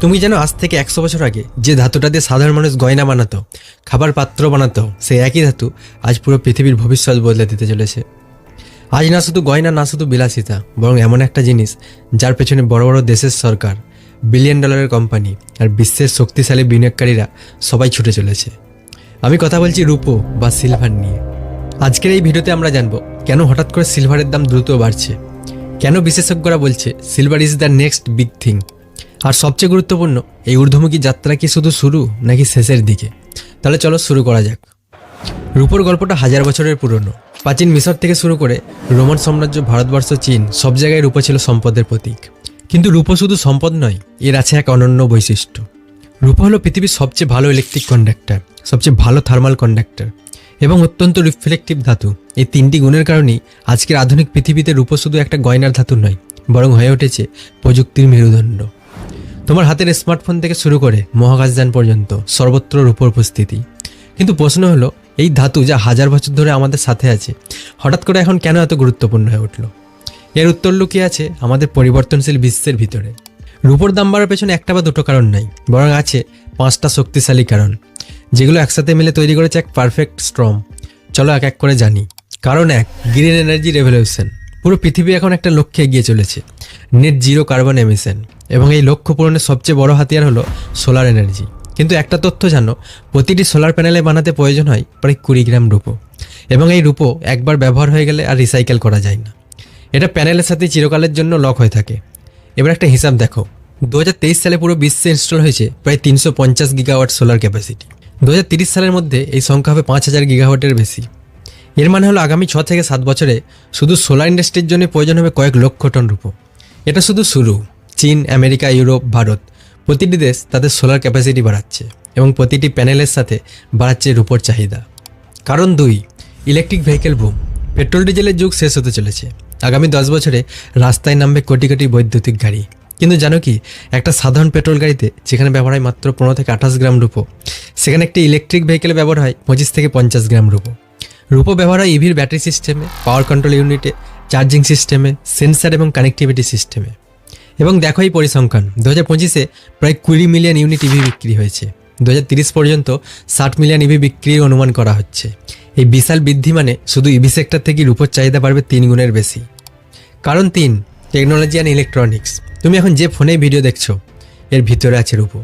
তুমি যেন আজ থেকে একশো বছর আগে যে ধাতুটা দিয়ে সাধারণ মানুষ গয়না বানাতো, খাবার পাত্র বানাতো, সেই একই ধাতু আজ পুরো পৃথিবীর ভবিষ্যৎ বদলে দিতে চলেছে। আজ না শুধু গয়না, না শুধু বিলাসিতা, বরং এমন একটা জিনিস যার পেছনে বড় বড় দেশের সরকার, বিলিয়ন ডলারের কোম্পানি আর বিশ্বের শক্তিশালী বিনিয়োগকারীরা সবাই ছুটে চলেছে। আমি কথা বলছি রূপো বা সিলভার নিয়ে। আজকের এই ভিডিওতে আমরা জানব কেন হঠাৎ করে সিলভারের দাম দ্রুত বাড়ছে। কেন বিশেষজ্ঞরা বলছে silver is the next big thing. আর সবচেয়ে গুরুত্বপূর্ণ, এই ঊর্ধ্বমুখী যাত্রা কি শুধু শুরু নাকি শেষের দিকে? তাহলে চলো শুরু করা যাক। রূপোর গল্পটা হাজার বছরের পুরনো। প্রাচীন মিশর থেকে শুরু করে রোমান সাম্রাজ্য, ভারতবর্ষ, চীন, সব জায়গায় রূপো ছিল সম্পদের প্রতীক। কিন্তু রূপো শুধু সম্পদ নয়, এর আছে এক অনন্য বৈশিষ্ট্য। রূপো হলো পৃথিবীর সবচেয়ে ভালো ইলেকট্রিক কন্ডাক্টর সবচেয়ে ভালো থার্মাল কন্ডাক্টর এবং অত্যন্ত রিফ্লেকটিভ ধাতু। এই তিনটি গুণের কারণেই আজকের আধুনিক পৃথিবীতে রূপো শুধু একটা গয়নার ধাতু নয়, বরং হয়ে উঠেছে প্রযুক্তির মেরুদণ্ড। তোমার হাতের স্মার্টফোন থেকে শুরু করে মহাকাশযান পর্যন্ত সর্বত্র রূপোর উপস্থিতি। কিন্তু প্রশ্ন হলো, এই ধাতু যা হাজার বছর ধরে আমাদের সাথে আছে, হঠাৎ করে এখন কেন এত গুরুত্বপূর্ণ হয়ে উঠল? এর উত্তর লুকিয়ে আছে আমাদের পরিবর্তনশীল বিশ্বের ভিতরে। রূপোর দাম বাড়ার পেছনে একটা বা দুটো কারণ নাই, বরং আছে পাঁচটা শক্তিশালী কারণ, যেগুলো একসাথে মিলে তৈরি করেছে এক পারফেক্ট স্ট্রম চলো এক এক করে জানি। কারণ এক গ্রিন এনার্জি রেভলিউশন পুরো পৃথিবী এখন একটা লক্ষ্যে এগিয়ে চলেছে নেট জিরো কার্বন এমিশন এবং এই লক্ষ্য পূরণের সবচেয়ে বড় হাতিয়ার হলো সোলার এনার্জি কিন্তু একটা তথ্য জানো, প্রতিটি সোলার প্যানেলে বানাতে প্রয়োজন হয় প্রায় কুড়ি গ্রাম রূপো। এবং এই রূপো একবার ব্যবহার হয়ে গেলে আর রিসাইকেল করা যায় না। এটা প্যানেলের সাথে চিরকালের জন্য লক হয়ে থাকে। এবার একটা হিসাব দেখো দু হাজার তেইশ সালে পুরো বিশ্বে ইনস্টল হয়েছে প্রায় তিনশো পঞ্চাশ গিগাওয়াট সোলার ক্যাপাসিটি দু সালের মধ্যে এই সংখ্যা হবে পাঁচ হাজার গিগাওয়াটের বেশি। এর মানে হলো আগামী ছ থেকে সাত বছরে শুধু সোলার ইন্ডাস্ট্রির জন্য প্রয়োজন হবে কয়েক লক্ষ টন রূপো। এটা শুধু শুরু। চীন, আমেরিকা, ইউরোপ, ভারত। প্রতিটি দেশ তাদের সোলার ক্যাপাসিটি বাড়াচ্ছে এবং প্রতিটি প্যানেলের সাথে বাড়াচ্ছে রূপোর চাহিদা। কারণ দুই ইলেকট্রিক ভেহিকেল বুম পেট্রোল ডিজেলের যুগ শেষ হতে চলেছে। আগামী দশ বছরে রাস্তায় নামবে কোটি কোটি বৈদ্যুতিক গাড়ি। কিন্তু জানো কি, একটা সাধারণ পেট্রোল গাড়িতে যেখানে ব্যবহার হয় মাত্র পনেরো থেকে আঠাশ গ্রাম রূপো, সেখানে একটি ইলেকট্রিক ভেহিকেলে ব্যবহার হয় পঁচিশ থেকে পঞ্চাশ গ্রাম রূপো। রূপো ব্যবহার হয় ইভির ব্যাটারি সিস্টেমে পাওয়ার কন্ট্রোল ইউনিটে চার্জিং সিস্টেমে সেন্সার এবং কানেক্টিভিটি সিস্টেমে এবং দেখো এই পরিসংখ্যান। দু হাজার পঁচিশে প্রায় কুড়ি মিলিয়ন ইউনিট ইভি বিক্রি হয়েছে। দু পর্যন্ত ষাট মিলিয়ন ইভি বিক্রির অনুমান করা হচ্ছে। এই বিশাল বৃদ্ধি মানে শুধু ইভি সেক্টর থেকে রূপোর চাহিদা বাড়বে তিন গুণের বেশি। কারণ তিন টেকনোলজি অ্যান্ড ইলেকট্রনিক্স তুমি এখন যে ফোনে ভিডিও দেখছ, এর ভিতরে আছে রূপো।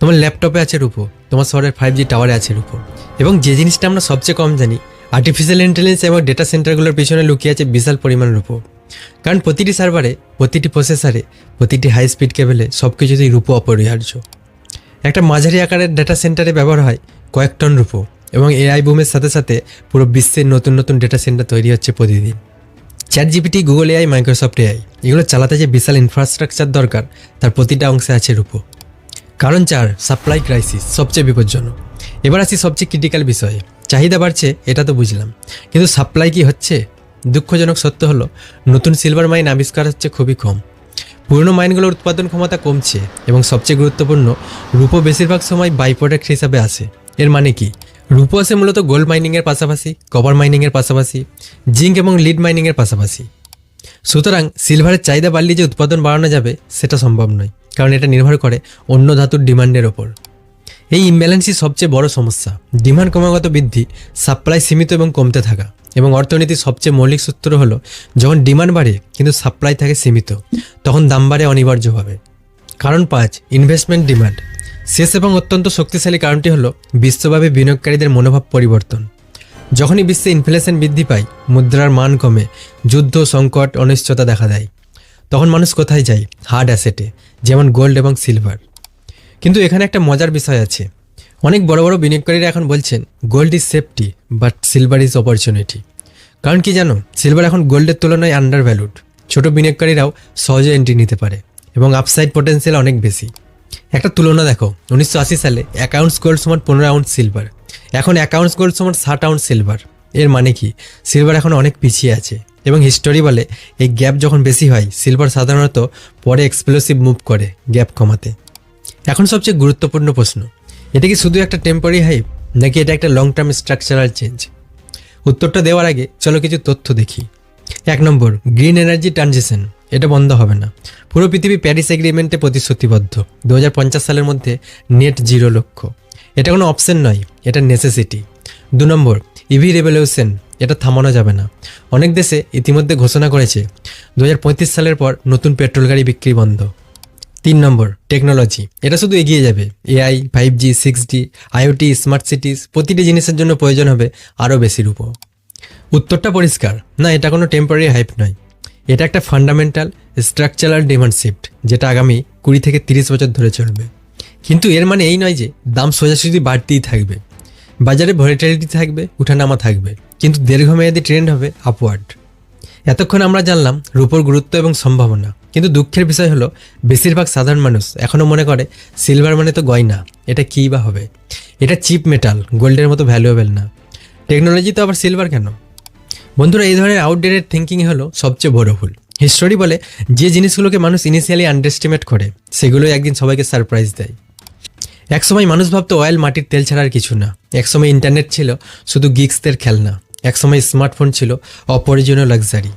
তোমার ল্যাপটপে আছে রূপো। তোমার শহরের ফাইভ জি টাওয়ারে আছে রূপো। এবং যে জিনিসটা আমরা সবচেয়ে কম জানি আর্টিফিশিয়াল ইন্টেলিজেন্স এবং ডেটা সেন্টারগুলোর পিছনে লুকিয়ে আছে বিশাল পরিমাণ রূপো। কারণ প্রতিটি সার্ভারে, প্রতিটি প্রসেসারে, প্রতিটি হাই স্পিড কেবলে সব কিছুতেই রূপো অপরিহার্য। একটা মাঝারি আকারের ডেটা সেন্টারে ব্যবহার হয় কয়েক টন রূপো এবং এআই বুমের সাথে সাথে পুরো বিশ্বের নতুন নতুন ডেটা সেন্টার তৈরি হচ্ছে প্রতিদিন। Chat GPT Google AI Microsoft AI এগুলো চালাতে যে বিশাল ইনফ্রাস্ট্রাকচার দরকার, তার প্রতিটা অংশে আছে রূপো। কারণ চার সাপ্লাই ক্রাইসিস সবচেয়ে বিপজ্জনক। এবার আসি সবচেয়ে ক্রিটিক্যাল বিষয়ে। চাহিদা বাড়ছে, এটা তো বুঝলাম। কিন্তু সাপ্লাই কি হচ্ছে? দুঃখজনক সত্য হলো, নতুন সিলভার মাইন আবিষ্কার হচ্ছে খুবই কম। পুরনো মাইনগুলোর উৎপাদন ক্ষমতা কমছে এবং সবচেয়ে গুরুত্বপূর্ণ, রূপো বেশিরভাগ সময় বাই প্রোডাক্ট হিসাবে আসে। এর মানে কি? রূপো আসে মূলত গোল্ড মাইনিংয়ের পাশাপাশি কপার মাইনিংয়ের পাশাপাশি জিঙ্ক এবং লিড মাইনিংয়ের পাশাপাশি। সুতরাং সিলভারের চাহিদা বাড়লে যে উৎপাদন বাড়ানো যাবে, সেটা সম্ভব নয়, কারণ এটা নির্ভর করে অন্য ধাতুর ডিমান্ডের ওপর। এই ইমব্যালেন্সই সবচেয়ে বড় সমস্যা। ডিমান্ড ক্রমাগত বৃদ্ধি, সাপ্লাই সীমিত এবং কমতে থাকা। এবং অর্থনীতির সবচেয়ে মৌলিক সূত্র হলো, যখন ডিমান্ড বাড়ে, কিন্তু সাপ্লাই থাকে সীমিত, তখন দাম বাড়ে অনিবার্যভাবে। কারণ পাঁচ ইনভেস্টমেন্ট ডিমান্ড শেষ এবং অত্যন্ত শক্তিশালী কারণটি হলো, বিশ্বব্যাপী বিনিয়োগকারীদের মনোভাব পরিবর্তন। যখনই বিশ্বে ইনফ্লেশন বৃদ্ধি পায়, মুদ্রার মান কমে, যুদ্ধ, সংকট, অনিশ্চয়তা দেখা দেয়। তখন মানুষ কোথায় যায়? হার্ড অ্যাসেটে যেমন গোল্ড এবং সিলভার কিন্তু এখানে একটা মজার বিষয় আছে। অনেক বড় বড় বিনিয়োগকারীরা এখন বলছেন gold is safety but silver is opportunity কারণ কি জানো? সিলভার এখন গোল্ডের তুলনায় আন্ডার ভ্যালুড ছোট বিনিয়োগকারীরাও সহজে এন্ট্রি নিতে পারে এবং আপসাইড পটেন্সিয়াল অনেক বেশি। একটা তুলনা দেখো, উনিশশো আশি সালে আউন্স গোল্ড সমান পনেরো আউন্স সিলভার এখন আউন্স গোল্ড সমান ষাট আউন্স সিলভার এর মানে কি? সিলভার এখন অনেক পিছিয়ে আছে এবং হিস্টোরি বলে এই গ্যাপ যখন বেশি হয় সিলভার সাধারণত পরে এক্সপ্লোসিভ মুভ করে গ্যাপ কমাতে। এখন সবচেয়ে গুরুত্বপূর্ণ প্রশ্ন, এটা কি শুধু একটা টেম্পোরারি হাইপ নাকি এটা একটা লং টার্ম স্ট্রাকচারাল চেঞ্জ উত্তরটা দেওয়ার আগে চলো কিছু তথ্য দেখি। এক নম্বর গ্রিন এনার্জি ট্রানজিশন এটা বন্ধ হবে না। পুরো পৃথিবী প্যারিস এগ্রিমেন্টে প্রতিশ্রুতিবদ্ধ দু হাজার পঞ্চাশ সালের মধ্যে নেট জিরো লক্ষ্য। এটা কোনো অপশন নয়, এটা নেসেসিটি দু নম্বর ইভি রেভলিউশন এটা থামানো যাবে না। অনেক দেশে ইতিমধ্যে ঘোষণা করেছে দু হাজার পঁয়ত্রিশ সালের পর নতুন পেট্রোল গাড়ি বিক্রি বন্ধ। তিন নম্বর টেকনোলজি এটা শুধু এগিয়ে যাবে। AI five G six D IoT smart cities প্রতিটি জিনিসের জন্য প্রয়োজন হবে আরও বেশি রূপ। উত্তরটা পরিষ্কার। না, এটা কোনো টেম্পোরারি হাইপ নয়। এটা একটা ফান্ডামেন্টাল স্ট্রাকচারাল ডিমান্ড শিফট যেটা আগামী কুড়ি থেকে তিরিশ বছর ধরে চলবে। কিন্তু এর মানে এই নয় যে দাম সোজাসুজি বাড়তেই থাকবে। বাজারে ভলিটালিটি থাকবে, উঠানামা থাকবে। কিন্তু দীর্ঘমেয়াদী ট্রেন্ড হবে আপওয়ার্ড এতক্ষণ আমরা জানলাম রূপোর গুরুত্ব এবং সম্ভাবনা। কিন্তু দুঃখের বিষয় হলো, বেশিরভাগ সাধারণ মানুষ এখনও মনে করে, সিলভার মানে তো গয়না, এটা কী বা হবে? এটা চিপ মেটাল, গোল্ডের মতো ভ্যালুয়েবল না। টেকনোলজি তো আবার সিলভার কেন? বন্ধুরা, এই ধরনের আউটডেটেড থিঙ্কিং হলো সবচেয়ে বড় ভুল। হিস্টোরি বলে, যে জিনিসগুলোকে মানুষ ইনিশিয়ালি আন্ডারস্টিমেট করে, সেগুলোই একদিন সবাইকে সারপ্রাইজ দেয়। একসময় মানুষ ভাবতো, অয়েল মাটির তেল ছাড়া আর কিছু না। একসময় ইন্টারনেট ছিল, শুধু গিক্সদের খেলনা। একসময় স্মার্টফোন ছিল, অপরিজনীয় লাক্সারি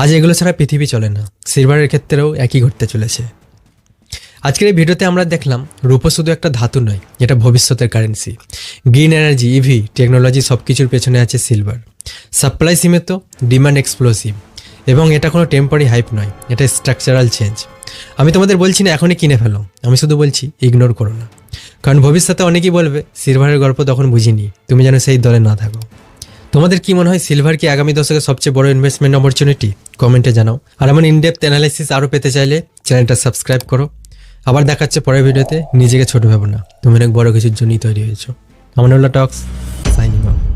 আজ এগুলো ছাড়া পৃথিবী চলে না। সিলভারের ক্ষেত্রেও একই ঘটতে চলেছে। আজকের এই ভিডিওতে আমরা দেখলাম, রূপো শুধু একটা ধাতু নয়, এটা ভবিষ্যতের currency green energy EV technology সব কিছুর পেছনে আছে সিলভার সাপ্লাই সীমিত ডিমান্ড এক্সপ্লোসিভ এবং এটা কোনো টেম্পোরারি হাইপ নয়, এটা স্ট্রাকচারাল চেঞ্জ আমি তোমাদের বলছি না, এখনই কিনে ফেলো। আমি শুধু বলছি ইগনোর করো না। কারণ ভবিষ্যতে অনেকেই বলবে সিলভারের গল্প তখন বুঝিনি, তুমি যেন সেই দলে না থাকো। তোমাদের কি মনে হয় সিলভার কি আগামী দশকে সবচেয়ে বড় ইনভেস্টমেন্ট অপরচুনিটি কমেন্টে জানাও। আর আমার ইনডেপথ অ্যানালাইসিস আরও পেতে চাইলে চ্যানেলটা সাবস্ক্রাইব করো। আবার দেখাচ্ছে পরের ভিডিওতে, নিজেকে ছোট ভেবো না। তুমি অনেক বড় কিছুর জন্যই তৈরি হয়েছো। আমার টক্স সাইনিং অফ